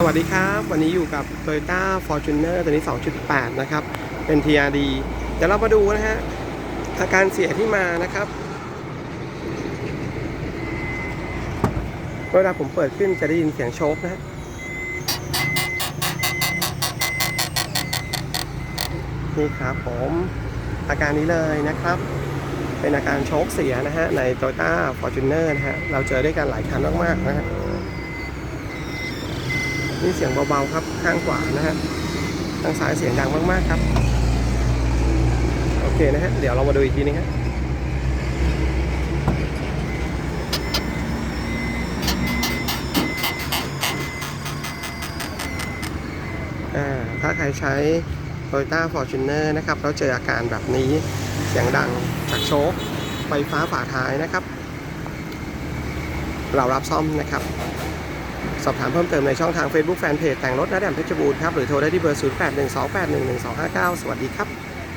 สวัสดีครับ วันนี้อยู่กับ Toyota Fortuner ตัวนี้ 2.8 นะครับ เป็น TRD เดี๋ยวเรามาดูนะฮะ อาการเสียที่มานะครับ เวลาผมเปิดขึ้นจะได้ยินเสียงโชคนะฮะนี่ครับผม อาการนี้เลยนะครับ เป็นอาการโชคเสียนะฮะ ใน Toyota Fortuner นะฮะ เราเจอได้กันหลายคันมากๆนะฮะ นี่เสียงเบาๆครับข้างขวานะฮะทางซ้ายเสียงดังมากๆครับ โอเคนะฮะเดี๋ยวเรามาดูอีกทีนึงฮะอ่าถ้าใครใช้ Toyota Fortuner นะครับแล้วเจออาการแบบนี้เสียงดังจากโชคไฟฟ้าฝาท้ายนะครับ เรารับซ่อมนะครับ สอบถามเพิ่มเติมในช่องทาง Facebook Fanpage แต่งรถนะแดมเพชรบูรณ์ครับ หรือโทรได้ที่เบอร์ 0812811259 สวัสดีครับ